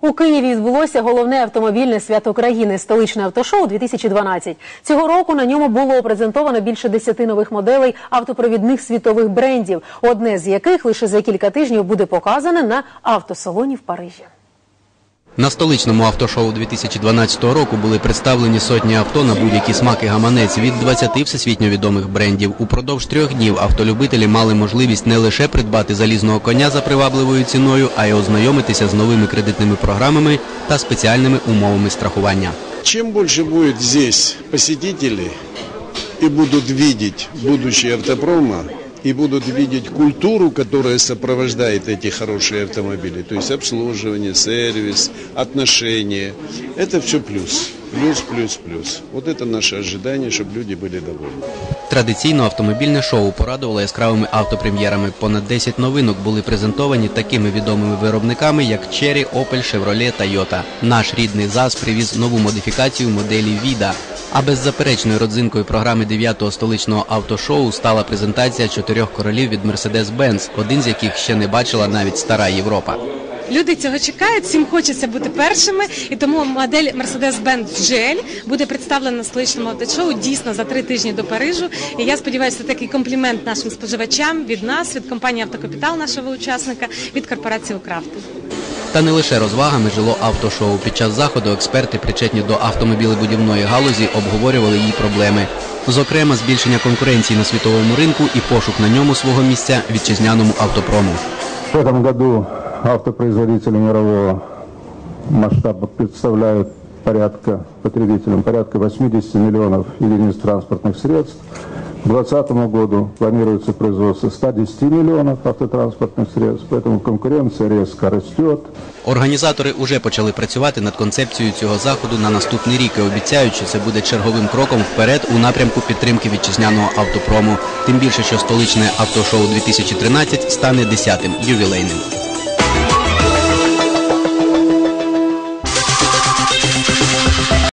У Києві відбулося головне автомобільне свято країни столичне автошоу 2012. Цього року на ньому було презентовано більше десяти нових моделей автопровідних світових брендів, одне з яких лише за кілька тижнів буде показане на автосалоні в Парижі. На столичному автошоу 2012 року були представлені сотні авто на будь-які смаки гаманець від 20 всесвітньо відомих брендів. Упродовж трьох днів автолюбителі мали можливість не лише придбати залізного коня за привабливою ціною, а й ознайомитися з новими кредитними програмами та спеціальними умовами страхування. Чем больше будет здесь посетителей и будут видеть будущее автопрома, и будут видеть культуру, которая сопровождает эти хорошие автомобили, то есть обслуживание, сервис, отношения, это все плюс. Плюс, плюс, плюс. Вот это наше ожидание, чтобы люди были довольны. Традиційно автомобільне шоу порадувало яскравими автопрем'єрами. Понад 10 новинок були презентовані такими відомими виробниками, як Chery, Opel, Chevrolet, Toyota. Наш рідний ЗАЗ привіз нову модифікацію моделі Vida. А беззаперечною родзинкою програми 9-го столичного автошоу стала презентація чотирьох королів від Mercedes-Benz, один з яких ще не бачила навіть стара Європа. Люди цього чекають, всім хочеться бути першими, і тому модель Mercedes-Benz GL буде представлена на столичному автошоу дійсно за три тижні до Парижу. І я сподіваюся, це такий комплімент нашим споживачам від нас, від компанії Автокапітал, нашого учасника, від корпорації «Укравто». Та не лише розвагами жило автошоу. Під час заходу експерти, причетні до автомобілебудівної галузі, обговорювали її проблеми. Зокрема, збільшення конкуренції на світовому ринку і пошук на ньому свого місця вітчизняному автопрому. В этом году автопроизводители мирового масштаба представляют порядка потребителям порядка 80 миллионов единиц транспортных средств. К 2020 году планируется производство 110 миллионов автотранспортных средств, поэтому конкуренция резко растет. Організатори уже почали працювати над концепцією цього заходу на наступний рік і обіцяють, що це буде черговим кроком вперед у напрямку підтримки вітчизняного автопрому. Тим більше, що столичне автошоу 2013 стане 10-тим ювілейним.